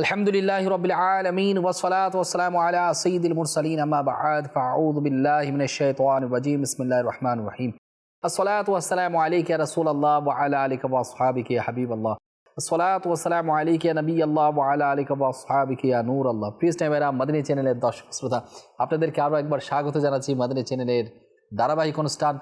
আলহামদুলিল্লাহ রবিল আলমিন ওসলাত ওসালাম আলা সঈদুল মুরসালিন আমাবাদ ফাউদ বিল্লাহ মিনশান ইসমিল্লা রহমান রহিম। আসলাত ওয়াসালাম আলিকা রসুল আল্লাহ হাবিব আল্লাহ আসসালাত ওয়াসালাম আলিকা নবী আল্লাহ আলা আলিক ওয়াসহাবিক নূর আল্লাহ প্রিয় টাইমেরা মদিনী চ্যানেলের দর্শক শ্রোতা, আপনাদেরকে আরও একবার স্বাগত জানাচ্ছি মদিনী চ্যানেলের ধারাবাহিক অনুষ্ঠান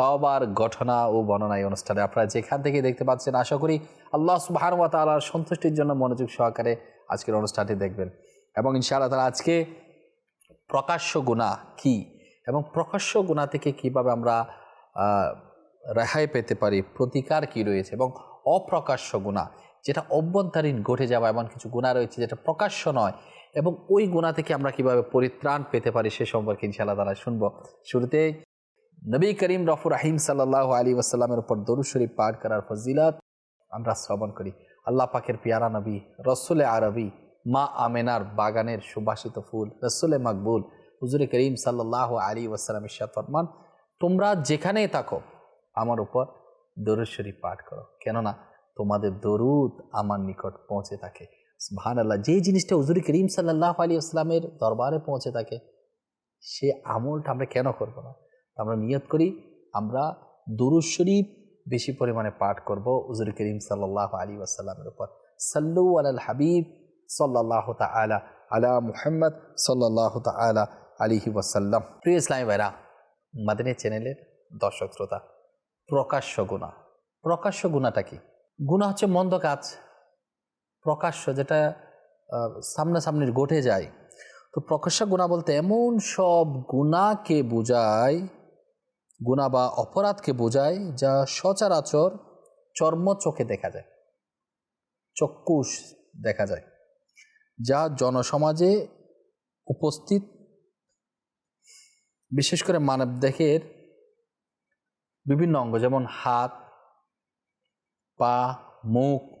তবার ঘটনা ও বর্ণনা এই অনুষ্ঠানে। আপনারা যেখান থেকে দেখতে পাচ্ছেন, আশা করি আল্লাহ সুবাহানুয়া তালার সন্তুষ্টির জন্য মনোযোগ সহকারে আজকের অনুষ্ঠানটি দেখবেন। এবং ইনশাআল্লাহ তারা আজকে প্রকাশ্য গুণা কি? এবং প্রকাশ্য গুণা থেকে কীভাবে আমরা রেহাই পেতে পারি? প্রতিকার কি রয়েছে? এবং অপ্রকাশ্য গুণা যেটা অভ্যন্তরীণ ঘটে যাওয়া এমন কিছু গুণা রয়েছে যেটা প্রকাশ্য নয়, এবং ওই গুণা থেকে আমরা কীভাবে পরিত্রাণ পেতে পারি সে সম্পর্কে ইনশাআল্লাহ তারা শুনব। শুরুতে নবী করিম রফুর রাহিম সাল্লাহ আলী ওয়াসাল্লামের উপর দরুদ শরীফ পাঠ করার ফজিলত আমরা শ্রবণ করি। আল্লাহ পাকের পিয়ারা নবী, রসুলে আরবি, মা আমেনার বাগানের সুবাসিত ফুল, রসুলে মকবুল, হুজুরে করিম সাল্লাহ আলী ওয়াসাল্লাম ইশাদ ফরমান, তোমরা যেখানেই থাকো, আমার উপর দরুদ শরীফ পাঠ করো। কেননা তোমাদের দরুদ আমার নিকট পৌঁছে থাকে। ভান আল্লাহ যে জিনিসটা হুজুরি করিম সাল্লাহ আলী আসলামের দরবারে পৌঁছে থাকে, সে আমলটা আমরা কেন করব না? আমরা নিয়ত করি, আমরা দুরুদ শরীফ বেশি পরিমাণে পাঠ করব উজুর করিম সাল্লাহ আলী ওয়াসাল্লামের উপর। সাল্লু আল হাবিব সাল্লাহ তালা আলা মুহাম্মদ সাল্লাহ তালা আলিহি ওয়াসাল্লাম। প্রিয় ইসলামী ভাইরা, মাদিনী চ্যানেলের দর্শক শ্রোতা, প্রকাশ্য গুণা প্রকাশ্য গুণাটা কি? গুণা হচ্ছে মন্দ কাজ। প্রকাশ্য যেটা সামনাসামনির ঘটে যায়। তো প্রকাশ্য গুণা বলতে এমন সব গুণাকে বোঝায় গুণা বা অপরাধকে বোঝায় যা সচরাচর চর্ম চোখে দেখা যায়, চক্ষুষ দেখা যায়, যা জনসমাজে উপস্থিত, বিশেষ করে মানব দেহের বিভিন্ন অঙ্গ, যেমন হাত, পা, মুখ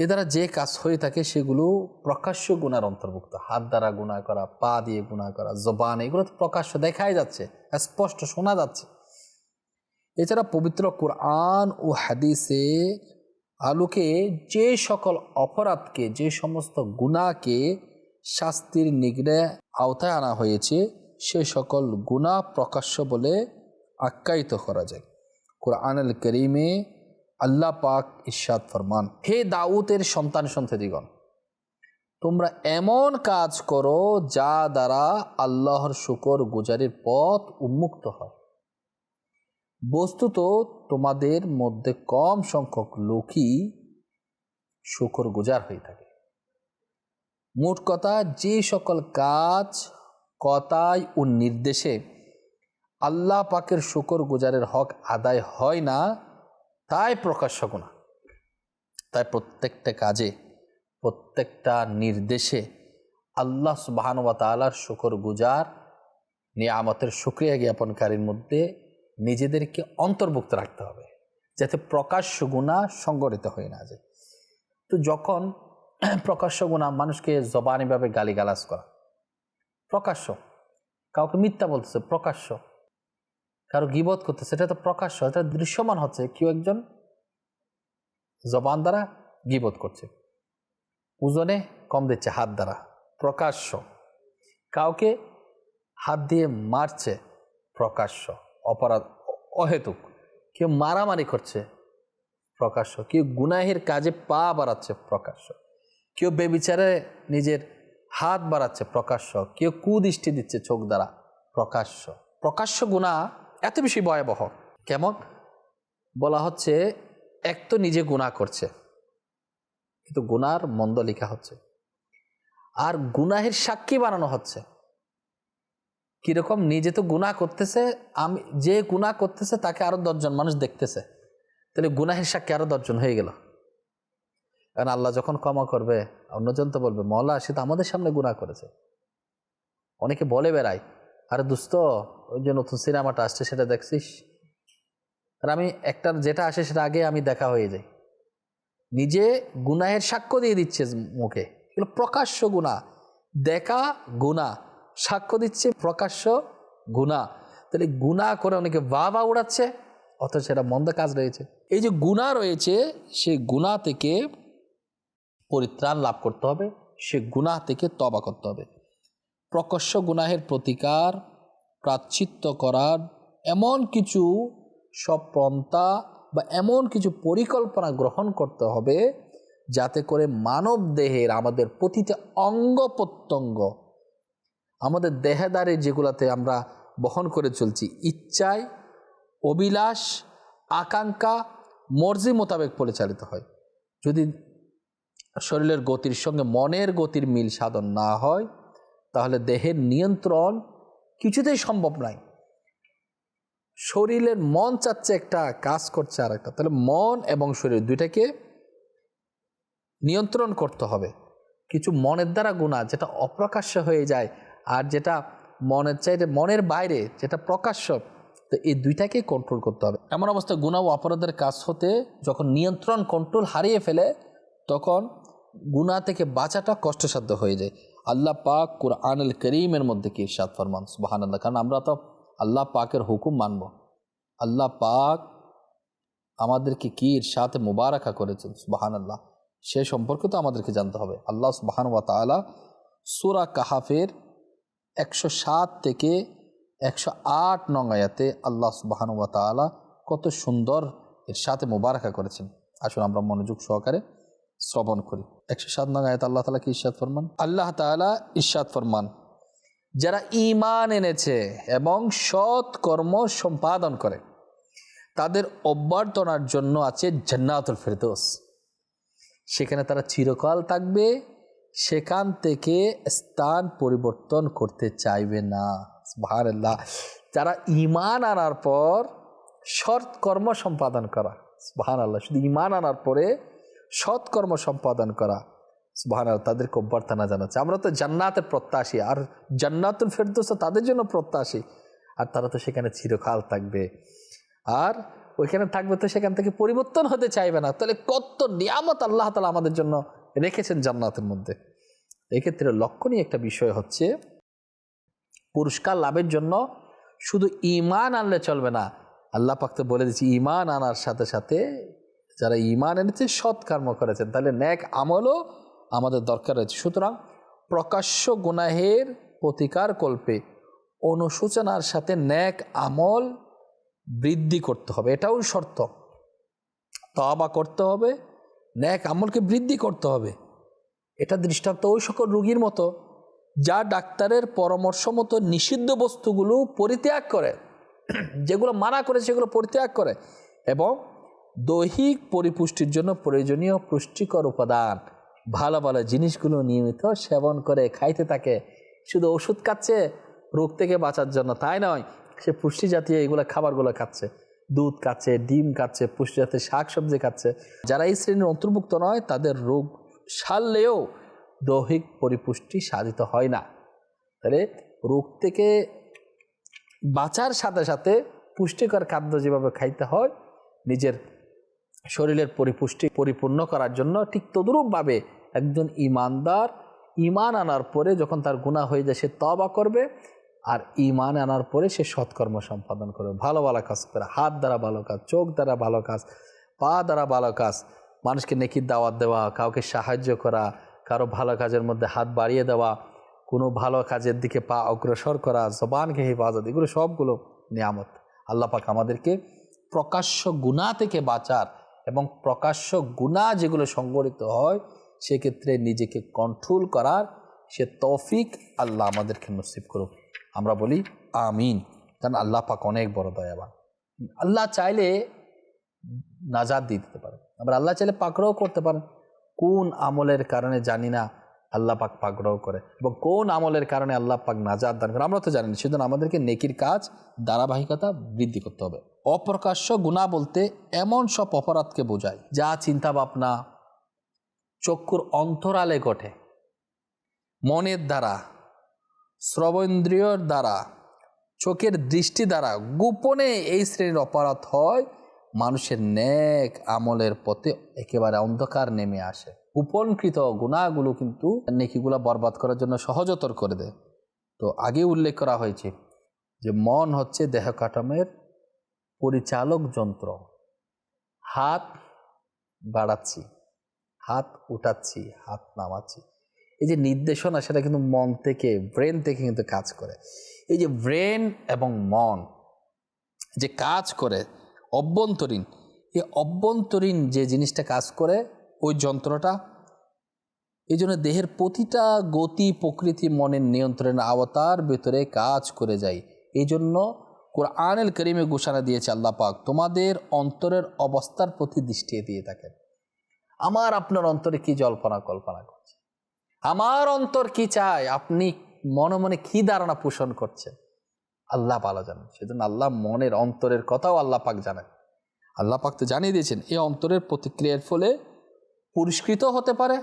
এ দ্বারা যে কাজ হয়ে থাকে সেগুলো প্রকাশ্য গুণার অন্তর্ভুক্ত। হাত দ্বারা গুণা করা, পা দিয়ে গুণা করা, জবান, এগুলো তো প্রকাশ্য দেখাই যাচ্ছে, স্পষ্ট শোনা যাচ্ছে। এছাড়া পবিত্র কোরআন ও হাদিসে আলোকে যে সকল অপরাধকে, যে সমস্ত গুণাকে শাস্তির নিগড়ে আওতায় আনা হয়েছে, সে সকল গুণা প্রকাশ্য বলে আখ্যায়িত করা যায়। কোরআনুল করিমে আল্লাহ পাক ইরশাদ ফরমান, হে দাউতের সন্তান সন্ততিগণ, তোমরা এমন কাজ করো যা দ্বারা আল্লাহর শুকর গুজারের পথ উন্মুক্ত হয়। বস্তুত তোমাদের মধ্যে কম সংখ্যক লোকই শুকর গুজার হয়ে থাকে। মোট কথা, যে সকল কাজ কথায় ও নির্দেশে আল্লাহ পাকের শুকর গুজারের হক আদায় হয় না তাই প্রকাশ্য গুণা তাই প্রত্যেকটা কাজে, প্রত্যেকটা নির্দেশে আল্লাহ সুবাহানুবা তালার শুকর গুজার নিয়ামতের সুক্রিয়া জ্ঞাপনকারীর মধ্যে নিজেদেরকে অন্তর্ভুক্ত রাখতে হবে, যাতে প্রকাশ্য গুণা সংগঠিত হয়ে না যায়। তো যখন প্রকাশ্য গুণা মানুষকে জবানিভাবে গালিগালাজ করা, প্রকাশ্য, কাউকে মিথ্যা বলতেছে, প্রকাশ্য কারও গিবত করতেছে সেটা তো প্রকাশ্য এটা দৃশ্যমান হচ্ছে। কেউ একজন জবান দ্বারা গিবত করছে। ওজনে কম দিচ্ছে হাত দ্বারা, প্রকাশ্য। কাউকে হাত দিয়ে মারছে, প্রকাশ্য, অপরাধ, অহেতুক। কেউ মারামারি করছে, প্রকাশ্য। কেউ গুনাহের কাজে পা বাড়াচ্ছে, প্রকাশ্য। কেউ বেবিচারে নিজের হাত বাড়াচ্ছে, প্রকাশ্য। কেউ কুদৃষ্টি দিচ্ছে চোখ দ্বারা, প্রকাশ্য। প্রকাশ্য গুণা এত বেশি ভয়াবহ। কেমন? বলা হচ্ছে, এক তো নিজে গুণা করছে, কিন্তু গুনার মন্দ লেখা হচ্ছে। আর গুনাহের সাক্ষী বানানো হচ্ছে। কীরকম? নিজে তো গুনাহ করতেছে, আমি যে গুনাহ করতেছে, তাকে আরও দশজন মানুষ দেখতেছে। তাহলে গুনাহের সাক্ষী আরও দশজন হয়ে গেল। কারণ আল্লাহ যখন ক্ষমা করবে, অন্যজন তো বলবে মৌলা সে তো আমাদের সামনে গুনাহ করেছে। অনেকে বলে বেড়ায় আরে দুস্ত, ওই যে নতুন সিনেমাটা আসছে, সেটা দেখছিস? আর আমি একটার যেটা আসে সেটা আগে আমি দেখা হয়ে যাই। নিজে গুনাহের সাক্ষ্য দিয়ে দিচ্ছে মুখে। এগুলো প্রকাশ্য গুণা দেখা গুণা সাক্ষ্য দিচ্ছে প্রকাশ্য গুণা তাহলে গুণা করে অনেকে বা বা উড়াচ্ছে, অথচ সেটা মন্দ কাজ রয়েছে। এই যে গুণা রয়েছে সেই গুণা থেকে পরিত্রাণ লাভ করতে হবে, সে গুনাহ থেকে তবা করতে হবে। প্রকর্ষ গুনাহের প্রতিকার প্রাচ্ছিত্য করার এমন কিছু পন্থা বা এমন কিছু পরিকল্পনা গ্রহণ করতে হবে যাতে করে মানব দেহের আমাদের প্রতিটা অঙ্গ প্রত্যঙ্গ, আমাদের দেহেদারে যেগুলাতে আমরা বহন করে চলছি, ইচ্ছায়, অভিলাষ, আকাঙ্ক্ষা, মর্জি মোতাবেক পরিচালিত হয়। যদি শরীরের গতির সঙ্গে মনের গতির মিল সাধন না হয় তাহলে দেহের নিয়ন্ত্রণ কিছুতেই সম্ভব নয় শরীরের মন চাচ্ছে একটা কাজ করছে আর একটা। তাহলে মন এবং শরীর দুইটাকে নিয়ন্ত্রণ করতে হবে। কিছু মনের দ্বারা গুণা, যেটা অপ্রকাশ্য হয়ে যায় আর যেটা মনের চাইতে, মনের বাইরে যেটা প্রকাশ্য, তো এই দুইটাকে কন্ট্রোল করতে হবে। এমন অবস্থায় গুণা ও অপরাধের কাজ হতে যখন নিয়ন্ত্রণ কন্ট্রোল হারিয়ে ফেলে, তখন গুণা থেকে বাঁচাটা কষ্টসাধ্য হয়ে যায়। আল্লাহ পাক কুরআনুল করিমের মধ্যে কি ইরশাদ ফরমান? সুবাহান আল্লাহ কারণ আমরা তো আল্লাহ পাকের হুকুম মানব। আল্লাহ পাক আমাদেরকে কি ইরশাতে মুবারাকা করেছেন? সুবাহান আল্লাহ সে সম্পর্কে তো আমাদেরকে জানতে হবে। আল্লাহ সুবাহান ওয়া তালা সুরা কাহাফের একশো সাত থেকে একশো আট নং আয়াতে আল্লাহ সুবাহান ওয়া তালা কত সুন্দর এর সাথে মুবারাকা করেছেন। আসুন আমরা মনোযোগ সহকারে শ্রবণ করি। একশো সাত নং আয়াত আল্লাহ তালা কি ইস্বাদ ফরমান? আল্লাহ তালা ইস্বাদ ফরমান। যারা ইমান এনেছে এবং সৎ কর্ম সম্পাদন করে, তাদের অভ্যর্থনার জন্য আছে জান্নাতুল ফেরদোস। সেখানে তারা চিরকাল থাকবে, সেখান থেকে স্থান পরিবর্তন করতে চাইবে না। সুবহানাল্লাহ। যারা ইমান আনার পর সৎ কর্ম সম্পাদন করা, সুবহানাল্লাহ, শুধু ইমান আনার পরে সৎ কর্ম সম্পাদন করা। সুবহানাল্লাহ, তাদেরকে অভ্যর্থনা জানাচ্ছে। আমরা তো জান্নাতের প্রত্যাশী, আর জান্নাতুল ফেরদোস তো তাদের জন্য প্রত্যাশী। আর তারা তো সেখানে চিরকাল থাকবে। আর ওইখানে থাকবে তো সেখান থেকে পরিবর্তন হতে চাইবে না। তাহলে কত নিয়ামত আল্লাহ তালা আমাদের জন্য রেখেছেন জান্নাতের মধ্যে। এক্ষেত্রে লক্ষণীয় একটা বিষয় হচ্ছে, পুরস্কার লাভের জন্য শুধু ইমান আনলে চলবে না। আল্লাহ পাকতে বলে দিচ্ছি ইমান আনার সাথে সাথে যারা ইমান এনেছে, সৎ কর্ম করেছেন। তাহলে ন্যাক আমলও আমাদের দরকার রয়েছে। সুতরাং প্রকাশ্য গুনাহের প্রতিকার কল্পে অনুশোচনার সাথে ন্যাক আমল বৃদ্ধি করতে হবে। এটাও শর্ত। তবা করতে হবে, ন্যাক আমলকে বৃদ্ধি করতে হবে। এটা দৃষ্টান্ত ওই সকল রুগীর মতো, যা ডাক্তারের পরামর্শ মতো নিষিদ্ধ বস্তুগুলো পরিত্যাগ করে, যেগুলো মানা করে সেগুলো পরিত্যাগ করে এবং দৈহিক পরিপুষ্টির জন্য প্রয়োজনীয় পুষ্টিকর উপাদান। ভালো ভালো জিনিসগুলো নিয়মিত সেবন করে খাইতে থাকে। শুধু ওষুধ খাচ্ছে, রোগ থেকে বাঁচার জন্য তাই নয়, সে পুষ্টি জাতীয় এগুলো খাবারগুলো খাচ্ছে। দুধ খাচ্ছে, ডিম খাচ্ছে পুষ্টি জাতীয় শাক সবজি খাচ্ছে। যারা এই শ্রেণির অন্তর্ভুক্ত নয়, তাদের রোগ সারলেও দৈহিক পরিপুষ্টি সাধিত হয় না। তাহলে রোগ থেকে বাঁচার সাথে সাথে পুষ্টিকর খাদ্য যেভাবে খাইতে হয়, নিজের শরীরের পরিপুষ্টি পরিপূর্ণ করার জন্য ঠিক তদরূপভাবে একজন ইমানদার ইমান আনার পরে যখন তার গুণা হয়ে যায়, সে তবা করবে আর ইমান আনার পরে সে সৎকর্ম সম্পাদন করবে। ভালো ভালো কাজ করে। হাত দ্বারা ভালো কাজ, চোখ দ্বারা ভালো কাজ, পা দ্বারা ভালো কাজ, মানুষকে নেকির দাওয়াত দেওয়া, কাউকে সাহায্য করা, কারও ভালো কাজের মধ্যে হাত বাড়িয়ে দেওয়া, কোনো ভালো কাজের দিকে পা অগ্রসর করা, জবানকে হেফাজত, এগুলো সবগুলো নিয়ামত। আল্লাহ পাক আমাদেরকে প্রকাশ্য গুণা থেকে বাঁচার এবং প্রকাশ্য গুণা যেগুলো সংগঠিত হয়, সেক্ষেত্রে নিজেকে কন্ট্রোল করার সে তৌফিক আল্লাহ আমাদেরকে নসিব করুক। আমরা বলি, আমিন। কারণ আল্লাহ পাক অনেক বড় দয়াবান। আল্লাহ চাইলে নাজাদ দিয়ে দিতে পারে আবার আল্লাহ চাইলে পাকড়াও করতে পারেন। কোন আমলের কারণে জানি না। আল্লাহ পাক পাকড়াও করে। এবং কোন আমলের কারণে আল্লাহ পাক নাজাদ দান করে, আমরা তো জানি না। সেজন্য আমাদেরকে নেকির কাজ, ধারাবাহিকতা বৃদ্ধি করতে হবে। অপ্রকাশ্য গুণা বলতে এমন সব অপরাধকে বোঝায়, যা চিন্তা ভাবনা চক্ষুর অন্তরালে ঘটে, মনের দ্বারা, শ্রবণেন্দ্রিয়র দ্বারা, চোখের দৃষ্টি দ্বারা গোপনে এই শ্রেণির অপরাধ হয়, মানুষের ন্যাক আমলের পথে একেবারে অন্ধকার নেমে আসে। গোপনকৃত গুণাগুলো কিন্তু নেকিগুলা বরবাদ করার জন্য সহজতর করে দেয়। তো আগে উল্লেখ করা হয়েছে যে মন হচ্ছে দেহ কাঠামের পরিচালক যন্ত্র। হাত বাড়াচ্ছি, হাত উঠাচ্ছি, হাত নামাচ্ছি। এই যে নির্দেশনা, সেটা কিন্তু মন থেকে, ব্রেন থেকে কিন্তু কাজ করে। এই যে ব্রেন এবং মন যে কাজ করে, অভ্যন্তরীণ, এই অভ্যন্তরীণ যে জিনিসটা কাজ করে ওই যন্ত্রটা। এই জন্য দেহের প্রতিটা গতি প্রকৃতি মনের নিয়ন্ত্রণের আওতার ভেতরে কাজ করে যায়। এই জন্য কোরআনেল করিমে ঘোষণা দিয়েছে আল্লাহ পাক, তোমাদের অন্তরের অবস্থার প্রতি দৃষ্টি দিয়ে থাকেন। আমার আপনার অন্তরে কি জল্পনা কল্পনা করছে? আমার অন্তর কি চায়? আপনি মনে মনে কি ধারণা পোষণ করছেন? আল্লাহ ভালো জানেন। সেজন্য আল্লাহ মনের অন্তরের কথাও আল্লাহ পাক জানেন। আল্লাহ পাক তো জানিয়ে দিয়েছেন, এই অন্তরের প্রতিক্রিয়ার ফলে পুরস্কৃত হতে পারে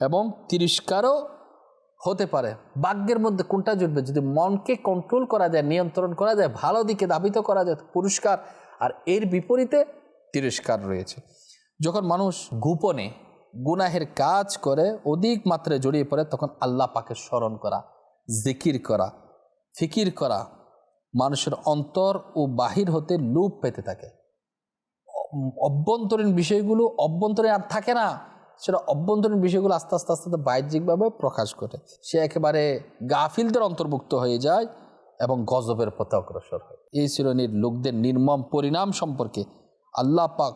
এবং তিরস্কারও হতে পারে। ভাগ্যের মধ্যে কোনটা জুটবে? যদি মনকে কন্ট্রোল করা যায়, নিয়ন্ত্রণ করা যায়, ভালো দিকে দাবিত করা যায়, পুরস্কার, আর এর বিপরীতে তিরস্কার রয়েছে। যখন মানুষ গোপনে গুনাহের কাজ করে, অধিক মাত্রায় জড়িয়ে পড়ে, তখন আল্লাহ পাকে স্মরণ করা, জিকির করা, ফিকির করা মানুষের অন্তর ও বাহির হতে লুপ পেতে থাকে। অভ্যন্তরীণ বিষয়গুলো অভ্যন্তরীণ আর থাকে না, সেটা অভ্যন্তরীণ বিষয়গুলো আস্তে আস্তে আস্তে আস্তে বাহ্যিকভাবে প্রকাশ করে সে একেবারে গাফিলদের অন্তর্ভুক্ত হয়ে যায় এবং গজবের পথে অগ্রসর হয়। এই শ্রেণির লোকদের নির্মম পরিণাম সম্পর্কে আল্লাহ পাক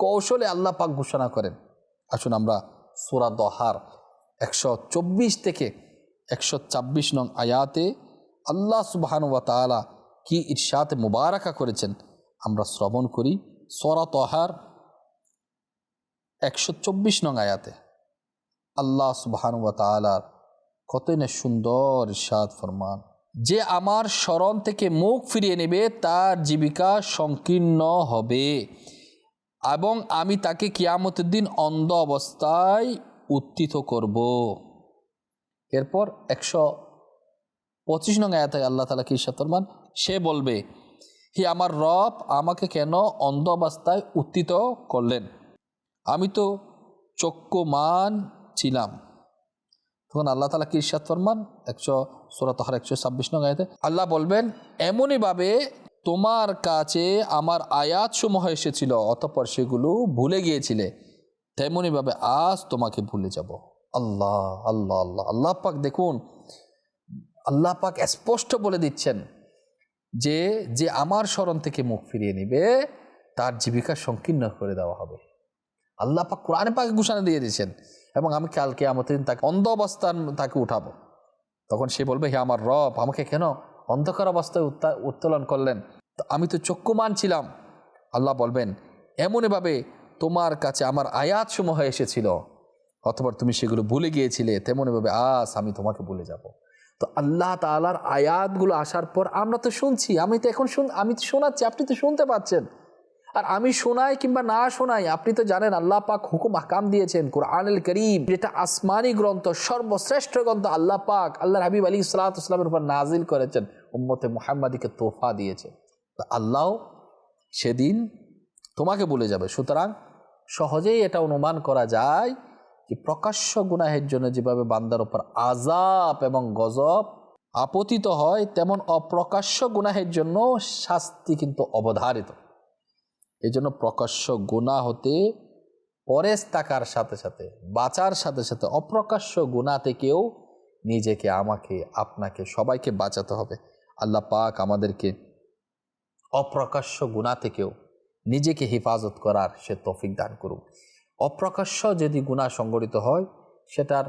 কৌশলে আল্লাহ পাক ঘোষণা করেন। আসুন আমরা সুরা দহার একশো চব্বিশ থেকে একশো ছাব্বিশ নং আয়াতে আল্লাহ সুবাহানু ওয়া তাআলা কি ইরশাতে মুবারাকা করেছেন আমরা শ্রবণ করি। সরা তহার একশো চব্বিশ নং আয়াতে আল্লাহ সুবহান ওয়া তাআলার কতই না সুন্দর ইরশাদ ফরমান। যে আমার স্মরণ থেকে মুখ ফিরিয়ে নেবে, তার জীবিকা সংকীর্ণ হবে এবং আমি তাকে কিয়ামতের দিন অন্ধ অবস্থায় উত্থিত করব। এরপর একশো পঁচিশ নং আয়াতে আল্লাহ তালা কি ফরমান? সে বলবে হে আমার রব আমাকে কেন অন্ধ অবস্থায় উত্থিত করলেন? আমি তো চক্ষুমান ছিলাম। তখন আল্লাহ তালা কি ইরশাদ ফরমান? একশো, সোরা তহার একশো ছাব্বিশ নং আল্লাহ বলবেন এমনইভাবে তোমার কাছে আমার আয়াত সমূহ এসেছিল, অতঃপর সেগুলো ভুলে গিয়েছিলে। তেমনইভাবে আজ তোমাকে ভুলে যাব। আল্লাহ আল্লাহ আল্লাহ আল্লাহ পাক দেখুন, আল্লাহ পাক স্পষ্ট বলে দিচ্ছেন। যে যে আমার স্মরণ থেকে মুখ ফিরিয়ে নেবে, তার জীবিকা সংকীর্ণ করে দেওয়া হবে। আল্লাহ পাক কোরআনে পাকে ঘোষণা দিয়ে দিয়েছেন, এবং আমি কালকে আমাদের তাকে অন্ধ অবস্থান তাকে উঠাবো। তখন সে বলবে, হে আমার রব, আমাকে কেন অন্ধকার অবস্থায় উত্তা- উত্তোলন করলেন? তো আমি তো চক্ষুমান ছিলাম। আল্লাহ বলবেন এমনভাবে তোমার কাছে আমার আয়াত সমূহ এসেছিল অথবা তুমি সেগুলো ভুলে গিয়েছিলে তেমনভাবে আস আমি তোমাকে ভুলে যাব। তো আল্লাহ তালার আয়াতগুলো আসার পর আমরা তো শুনছি, আমি তো এখন শুন, আমি তো শোনাচ্ছি, আপনি তো শুনতে পাচ্ছেন। আর আমি শোনাই কিংবা না শোনাই, আপনি তো জানেন আল্লাহ পাক হুকুম হাকাম দিয়েছেন কোরআনুল করিম, যেটা আসমানি গ্রন্থ, সর্বশ্রেষ্ঠ গ্রন্থ আল্লাহ পাক আল্লাহ হাবিব আলী সালাতামের উপর নাজিল করেছেন, উম্মতে মুহাম্মাদিকে তোফা দিয়েছে। তো আল্লাহ সেদিন তোমাকে বলে যাবে, সুতরাং সহজেই এটা অনুমান করা যায় যে প্রকাশ্য গুনাহের জন্য যেভাবে বান্দার উপর আজাব এবং গজব আপতিত হয়, তেমন অপ্রকাশ্য গুনাহের জন্য শাস্তি কিন্তু অবধারিত। এই জন্য প্রকাশ্য গুণা হতে পরেশ থাকার সাথে সাথে, বাঁচার সাথে সাথে অপ্রকাশ্য গুণা থেকেও নিজেকে, আমাকে, আপনাকে, সবাইকে বাঁচাতে হবে। আল্লাহ পাক আমাদেরকে অপ্রকাশ্য গুণা থেকেও নিজেকে হেফাজত করার সে তফিক দান করুক। অপ্রকাশ্য যদি গুণা সংগঠিত হয়, সেটার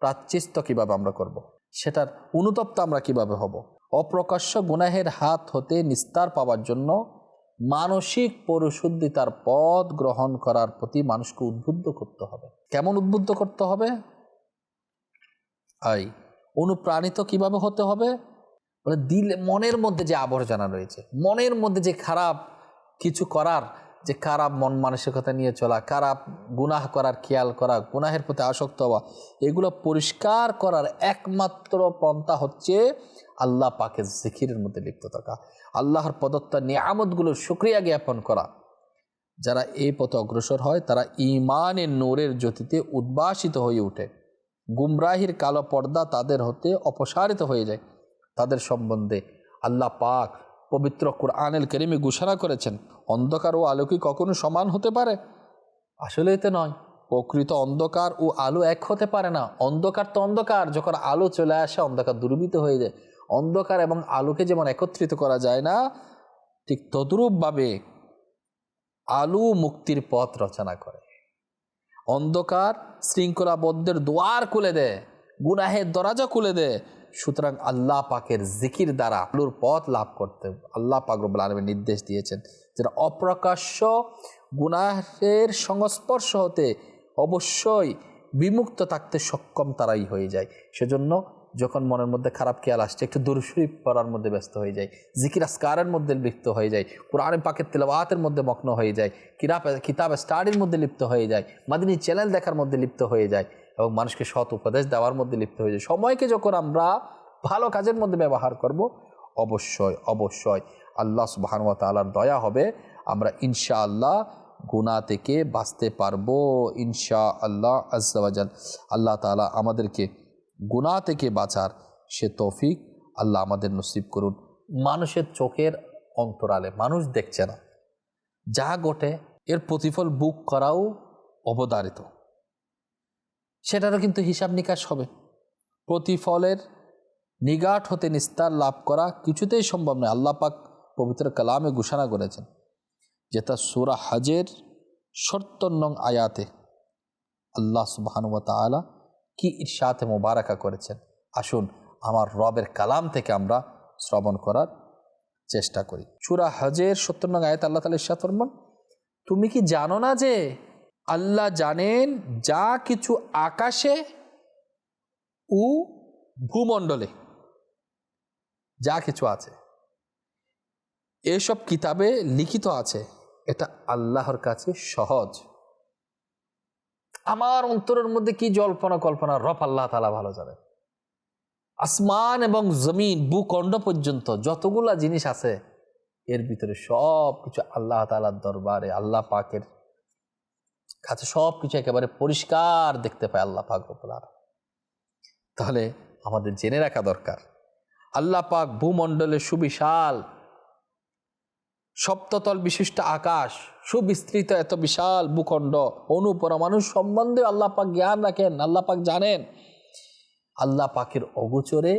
প্রাচ্যস্ত কীভাবে আমরা করব। সেটার অনুতপ্ত আমরা কীভাবে হব? অপ্রকাশ্য গুনাহের হাত হতে নিস্তার পাওয়ার জন্য মানসিক পরিশুদ্ধিতার পথ গ্রহণ করার প্রতি মানুষকে উদ্বুদ্ধ করতে হবে। কেমন উদ্বুদ্ধ করতে হবে? আই, অনুপ্রাণিত কীভাবে হতে হবে? বলে দিল, মনের মধ্যে যে আবর্জনা রয়েছে, মনের মধ্যে যে খারাপ কিছু করার যে খারাপ মন মানসিকতা নিয়ে চলা, খারাপ গুনাহ করার খেয়াল করা, গুনাহের প্রতি আসক্ত হওয়া, এগুলো পরিষ্কার করার একমাত্র পন্থা হচ্ছে আল্লাহ পাকের জিকিরের মধ্যে লিপ্ত থাকা। আল্লাহর প্রদত্ত নিয়ামতগুলোর সুক্রিয়া জ্ঞাপন করা। যারা এই পথে অগ্রসর হয়, তারা ইমানের নোরের জ্যোতিতে উদ্ভাসিত হয়ে ওঠে। গুমরাহির কালো পর্দা তাদের হতে অপসারিত হয়ে যায়। তাদের সম্বন্ধে আল্লাহ পাক পবিত্র কোরআনেল কেরিমে ঘোষণা করেছেন, অন্ধকার ও আলো কি কখনো সমান হতে পারে? আসলে এতে নয়। প্রকৃত অন্ধকার ও আলো এক হতে পারে না। অন্ধকার তো অন্ধকার, যখন আলো চলে আসে, অন্ধকার দূরীভূত হয়ে যায়। অন্ধকার এবং আলোকে যেমন একত্রিত করা যায় না, ঠিক তদ্রূপভাবে আলো মুক্তির পথ রচনা করে। অন্ধকার শৃঙ্খলাবদ্ধের দুয়ার খুলে দেয়, গুনাহের দরাজা খুলে দেয় সুতরাং আল্লাহ পাকের জিকির দ্বারা আলুর পথ লাভ করতে আল্লাহ পাক রব্বুল আলমের নির্দেশ দিয়েছেন যেটা অপ্রকাশ্য গুনাহের সংস্পর্শ হতে অবশ্যই বিমুক্ত থাকতে সক্ষম তারাই হয়ে যায়। সেজন্য যখন মনের মধ্যে খারাপ খেয়াল আসছে, একটু দুরশরীফ পড়ার মধ্যে ব্যস্ত হয়ে যায়, জিকির আসকারের মধ্যে লিপ্ত হয়ে যায়, কোরআন পাকের তেলাওয়াতের মধ্যে মগ্ন হয়ে যায়, কিতাব কিতাব স্টাডির মধ্যে লিপ্ত হয়ে যায়, মাদিনী চ্যানেল দেখার মধ্যে লিপ্ত হয়ে যায়। এবং মানুষকে সৎ উপদেশ দেওয়ার মধ্যে লিপ্ত হয়ে যায়। সময়কে যখন আমরা ভালো কাজের মধ্যে ব্যবহার করব, অবশ্যই অবশ্যই আল্লাহ সুবাহানুয়া তালার দয়া হবে। আমরা ইনশা আল্লাহ গুণা থেকে বাঁচতে পারব ইনশা আল্লাহ আজাল আল্লাহ তালা আমাদেরকে গুণা থেকে বাঁচার সে তৌফিক আল্লাহ আমাদের নসিব করুন। মানুষের চোখের অন্তরালে মানুষ দেখছে না। যা ঘটে, এর প্রতিফল বুক করাও অবধারিত। সেটারও কিন্তু হিসাব নিকাশ হবে। প্রতিফলের নিগাট হতে নিস্তার লাভ করা কিছুতেই সম্ভব নয়। আল্লাহ পাক পবিত্র কালামে ঘোষণা করেছেন যেটা সুরা হাজের সত্তর নং আয়াতে আল্লাহ সুবাহানুয়া তালা কি ইরশাতে মোবারকা করেছেন। আসুন আমার রবের কালাম থেকে আমরা শ্রবণ করার চেষ্টা করি। সুরা হজের সত্তর নং আয়াত আল্লাহ তালা ফরমান, তুমি কি জানো না যে আল্লাহ জানেন যা কিছু আকাশে ও ভূমণ্ডলে যা কিছু আছে। এসব কিতাবে লিখিত আছে, এটা আল্লাহর কাছে সহজ। আমার অন্তরের মধ্যে কি জল্পনা কল্পনা? রফ আল্লাহ তালা ভালো জানেন। আসমান এবং জমিন, ভূখণ্ড পর্যন্ত যতগুলা জিনিস আছে, এর ভিতরে সব কিছু আল্লাহ তালার দরবারে, আল্লাহ পাকের কাছে সব কিছু একেবারে পরিষ্কার দেখতে পায় আল্লাহ পাক রব্বুল। তাহলে আমাদের জেনে রাখা দরকার, আল্লাহ পাক ভূমণ্ডলে সুবিশাল সপ্ততল বিশিষ্ট আকাশ, সুবিস্তৃত এত বিশাল ভূখণ্ড, অনুপরমাণু সম্বন্ধে আল্লাহ পাক জ্ঞান রাখেন, আল্লাহ পাক জানেন। আল্লাহ পাকের অগোচরে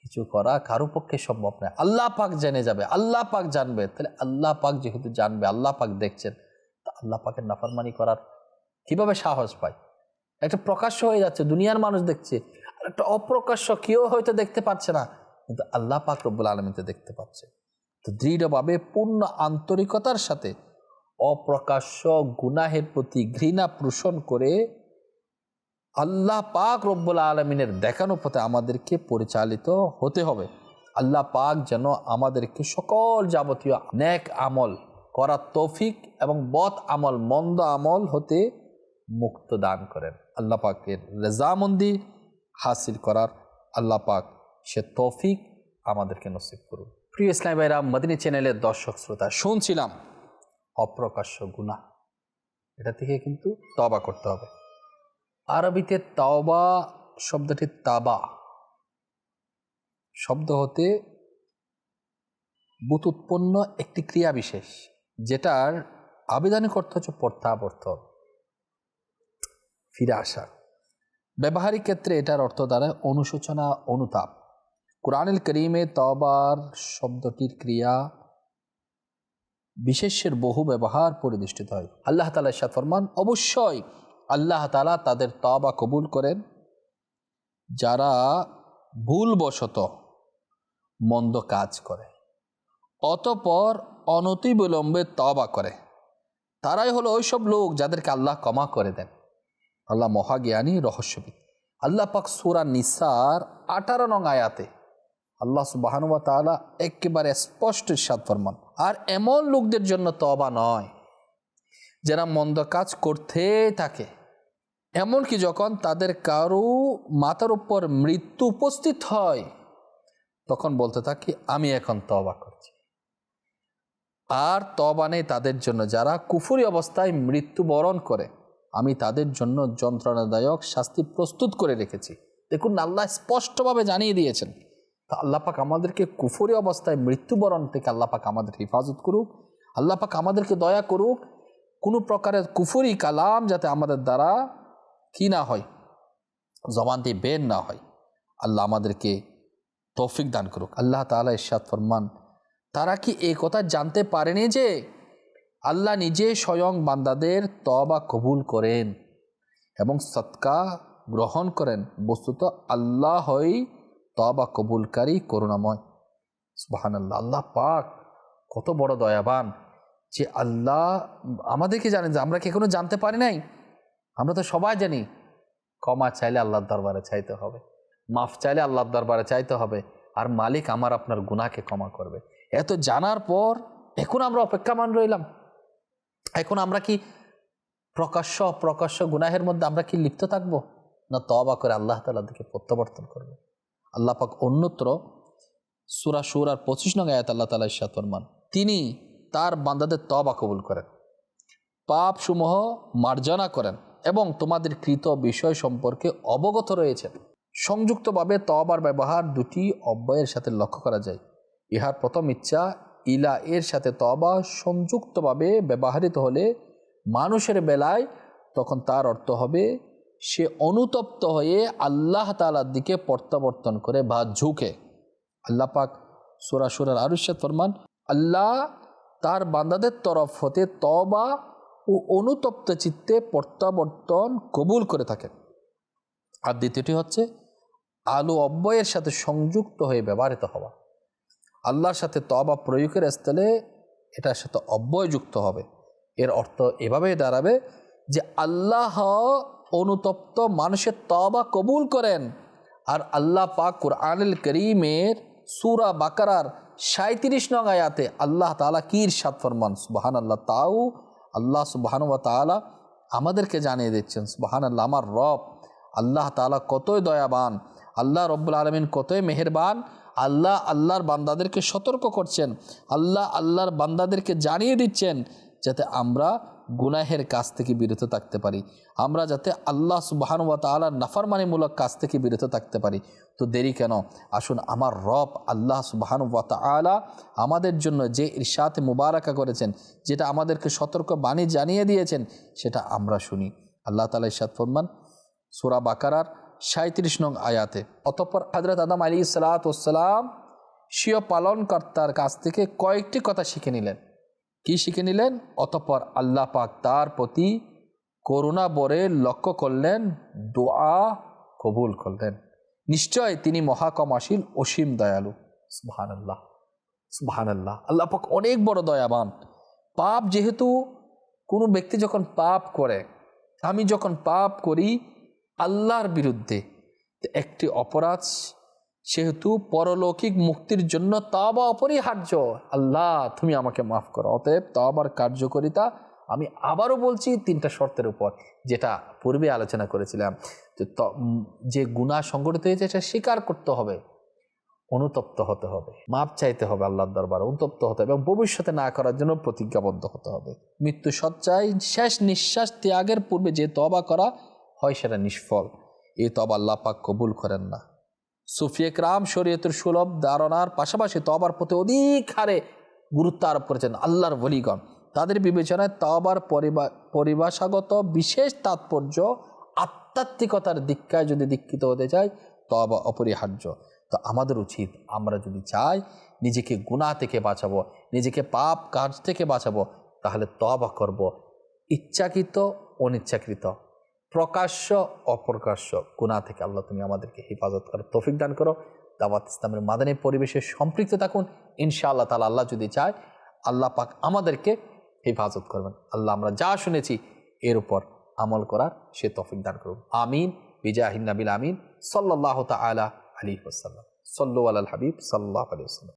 কিছু করা কারও পক্ষে সম্ভব নয়। আল্লাহ পাক জেনে যাবে, আল্লাহ পাক জানবে, তাহলে আল্লাহ পাক যেহেতু জানবে, আল্লাহ পাক দেখছেন। আল্লাহ পাকের নাফরমানি করার কীভাবে সাহস পায়? একটা প্রকাশ্য হয়ে যাচ্ছে, দুনিয়ার মানুষ দেখছে, আর একটা অপ্রকাশ্য কেউ হয়তো দেখতে পাচ্ছে না, কিন্তু আল্লাহ পাক রব্বুল আলমিতে দেখতে পাচ্ছে। তো দৃঢ়ভাবে, পূর্ণ আন্তরিকতার সাথে অপ্রকাশ্য গুনাহের প্রতি ঘৃণা পোষণ করে আল্লাহ পাক রব্বুল আলমিনের দেখানো পথে আমাদেরকে পরিচালিত হতে হবে। আল্লাহ পাক যেন আমাদেরকে সকল যাবতীয় ন্যাক আমল করার তৌফিক এবং বদ আমল, মন্দ আমল হতে মুক্ত দান করেন। আল্লাহ পাকের রেজামন্দি হাসিল করার আল্লাহ পাক সে তৌফিক আমাদেরকে নসিব করুন। প্রিয় ইসলাম ভাইরা, মদিনী চ্যানেলের দর্শক, শ্রোতা, শুনছিলাম অপ্রকাশ্য গুণা এটা থেকে কিন্তু তবা করতে হবে। আরবিতে তাওবা শব্দটি তাবা। শব্দ হতে বুত উৎপন্ন একটি ক্রিয়া বিশেষ। যেটার আবেদনিক অর্থ হচ্ছে প্রত্যাবর্তন, ফিরে আসা। ব্যবহারিক ক্ষেত্রে এটার অর্থ দ্বারা অনুশোচনা, অনুতাপ। কোরআনুল করিমে তবার শব্দটির ক্রিয়া বিশেষের বহু ব্যবহার পরিদৃষ্টিত হয়। আল্লাহ তালা সাত ফরমান, অবশ্যই আল্লাহ তালা তাদের তবা কবুল করেন। যারা ভুলবশত মন্দ কাজ করে অতপর অনতিবিলম্বে তবা করে। তারাই হলো ওইসব লোক যাদেরকে আল্লাহ ক্ষমা করে দেন। আল্লাহ মহাজ্ঞানী, রহস্যবিদ। আল্লাহ পাক সুরা নিসার আঠারো নং আয়াতে আল্লাহ সুবাহানুয়া তালা একেবারে স্পষ্ট সাত ফরমান, আর এমন লোকদের জন্য তবা নয় যারা মন্দ কাজ করতে থাকে। এমনকি যখন তাদের কারও মাথার উপর মৃত্যু উপস্থিত হয়, তখন বলতে থাকি, আমি এখন তবা করছি। আর তবা নেই তাদের জন্য। যারা কুফুরি অবস্থায় মৃত্যুবরণ করে, আমি তাদের জন্য যন্ত্রণাদায়ক শাস্তি প্রস্তুত করে রেখেছি। দেখুন, আল্লাহ স্পষ্টভাবে জানিয়ে দিয়েছেন, তা আল্লাপাক আমাদেরকে কুফরি অবস্থায় মৃত্যুবরণ থেকে আল্লাপাক আমাদের হেফাজত করুক আল্লাপাক আমাদেরকে দয়া করুক, কোনো প্রকারের কুফুরি কালাম যাতে আমাদের দ্বারা কি না হয়, জবান দিয়ে বের না হয়। আল্লাহ আমাদেরকে তৌফিক দান করুক। আল্লাহ তাআলা ইরশাদ ফরমান তারা কি এই কথা জানতে পারেনি যে আল্লাহ নিজে স্বয়ং বান্দাদের তবা কবুল করেন এবং সৎকা গ্রহণ করেন? বস্তুত আল্লাহ আল্লাহই তবা কবুলকারী, করুণাময়। সুবাহান আল্লাহ আল্লাহ পাক কত বড় দয়াবান যে আল্লাহ আমাদেরকে জানেন যে আমরা কি এখনও জানতে পারি নাই? আমরা তো সবাই জানি। ক্ষমা চাইলে আল্লাহর দরবারে চাইতে হবে। মাফ চাইলে আল্লাহর দরবারে চাইতে হবে। আর মালিক আমার আপনার গুণাকে ক্ষমা করবে। এত জানার পর এখন আমরা অপেক্ষামান রইলাম। এখন আমরা কি প্রকাশ্য অপ্রকাশ্য গুনাহের মধ্যে আমরা কি লিপ্ত থাকব? না তবা করে আল্লাহ তালার দিকে প্রত্যাবর্তন করব? আল্লাহ পাক অন্যত্র সুরা সুর আর পঁচিশ নং আয়াত আল্লাহ তালা ফরমান, তিনি তার বান্দাদের তবা কবুল করেন পাপ সমূহ মার্জনা করেন এবং তোমাদের কৃত বিষয় সম্পর্কে অবগত রয়েছেন। সংযুক্তভাবে তবার ব্যবহার দুটি অব্যয়ের সাথে লক্ষ্য করা যায়। ইহার প্রথম ইচ্ছা, ইলা এর সাথে তবা সংযুক্তভাবে ব্যবহৃত হলে মানুষের বেলায় তখন তার অর্থ হবে, সে অনুতপ্ত হয়ে আল্লাহ তালার দিকে প্রত্যাবর্তন করে বা ঝুঁকে। আল্লাহ পাক সুরা সুরার আরুষাদ ফরমান, আল্লাহ তার বান্দাদের তরফ হতে তবা ও অনুতপ্ত চিত্তে প্রত্যাবর্তন কবুল করে থাকেন। আর দ্বিতীয়টি হচ্ছে, আলু অব্যয়ের সাথে সংযুক্ত হয়ে ব্যবহৃত হওয়া। আল্লাহর সাথে তবা প্রয়োগের স্থলে এটার সাথে অব্যয় যুক্ত হবে। এর অর্থ এভাবেই দাঁড়াবে যে আল্লাহ অনুতপ্ত মানুষের তবা কবুল করেন আর আল্লাহ পাক কুরআনুল করিমের সুরা বাকারার সাঁত্রিশ নং আয়াতে আল্লাহ তালা কির সাত ফরমান? সুবাহান আল্লাহ তাও আল্লাহ সুবাহান ওয়া তালা আমাদেরকে জানিয়ে দিচ্ছেন সুবাহান আল্লাহ আমার রব আল্লাহ তালা কতই দয়াবান আল্লাহ রব্বুল আলমিন কতই মেহেরবান, আল্লাহ আল্লাহর বান্দাদেরকে সতর্ক করছেন, আল্লাহ আল্লাহর বান্দাদেরকে জানিয়ে দিচ্ছেন যাতে আমরা গুনাহের কাছ থেকে বিরত থাকতে পারি, আমরা যাতে আল্লাহ সুবাহানুয়া তালার নাফারমানিমূলক কাজ থেকে বিরত থাকতে পারি। তো দেরি কেন? আসুন, আমার রব আল্লাহ সুবাহানুয়া তালা আমাদের জন্য যে ইরশাতে মুবারাকা করেছেন, যেটা আমাদেরকে সতর্ক বাণী জানিয়ে দিয়েছেন, সেটা আমরা শুনি। আল্লাহ তালা ইরশাদ ফরমান, সুরা বাকারার সাঁত্রিশ নং আয়াতে। অতঃপর হজরত আদম আলী সালাতাম স্বীয় পালনকর্তার কাছ থেকে কয়েকটি কথা শিখে নিলেন। কি শিখে নিলেন? অতঃপর আল্লাহ পাক তার প্রতি করুণা বরে লক্ষ্য করলেন, দোয়া কবুল করলেন। নিশ্চয় তিনি মহাকমাশীল, অসীম দয়ালু। সুবহান আল্লাহ সুবহান আল্লাহ আল্লাহ পাক অনেক বড় দয়াবান। পাপ যেহেতু কোনো ব্যক্তি যখন পাপ করে, আমি যখন পাপ করি আল্লাহর বিরুদ্ধে। একটি অপরাধ সেহেতু পরলৌকিক মুক্তির জন্য তাবা অপরিহার্য। আল্লাহ, তুমি আমাকে মাফ করো। অতএব তাবার কার্যকরিতা আমি আবারও বলছি তিনটা শর্তের উপর, যেটা পূর্বে আলোচনা করেছিলাম। যে গুণা সংগঠিত হয়েছে সেটা স্বীকার করতে হবে। অনুতপ্ত হতে হবে। মাপ চাইতে হবে আল্লাহর দরবার, অনুতপ্ত হতে হবে এবং ভবিষ্যতে না করার জন্য প্রতিজ্ঞাবদ্ধ হতে হবে। মৃত্যু সজ্জায় শেষ নিঃশ্বাস ত্যাগের পূর্বে যে তবা করা হয় সেটা নিষ্ফল। এই তবা আল্লাহ পাক কবুল করেন না। সুফিয়ে ক্রাম শরীয়তের সুলভ ধারণার পাশাপাশি তবার প্রতি অধিক হারে গুরুত্ব আরোপ করেছেন আল্লাহর বলিগণ তাদের বিবেচনায় তবার পরিভাষাগত বিশেষ তাৎপর্য আধ্যাত্মিকতার দীক্ষায় যদি দীক্ষিত হতে চাই, তবা অপরিহার্য। তো আমাদের উচিত আমরা যদি চাই, নিজেকে গুণা থেকে বাঁচাবো, নিজেকে পাপ কাজ থেকে বাঁচাবো, তাহলে তবা করব। ইচ্ছাকৃত, অনিচ্ছাকৃত। প্রকাশ্য, অপ্রকাশ্য গুণা থেকে আল্লাহ তুমি আমাদেরকে হেফাজত করো তৌফিক দান করো। দাওয়াত ইসলামের মাদানী পরিবেশে সম্পৃক্ত থাকুন। ইনশাআল্লাহ তালা আল্লাহ যদি চায়, আল্লাহ পাক আমাদেরকে হেফাজত করবেন। আল্লাহ আমরা যা শুনেছি, এর উপর আমল করার সে তৌফিক দান করুন। আমিন। বিজাহিন নাবিল আমিন। সাল্লাহ তালা আলী ওসাল্লাম সল্লু আল হাবিব সাল্লাহ আলী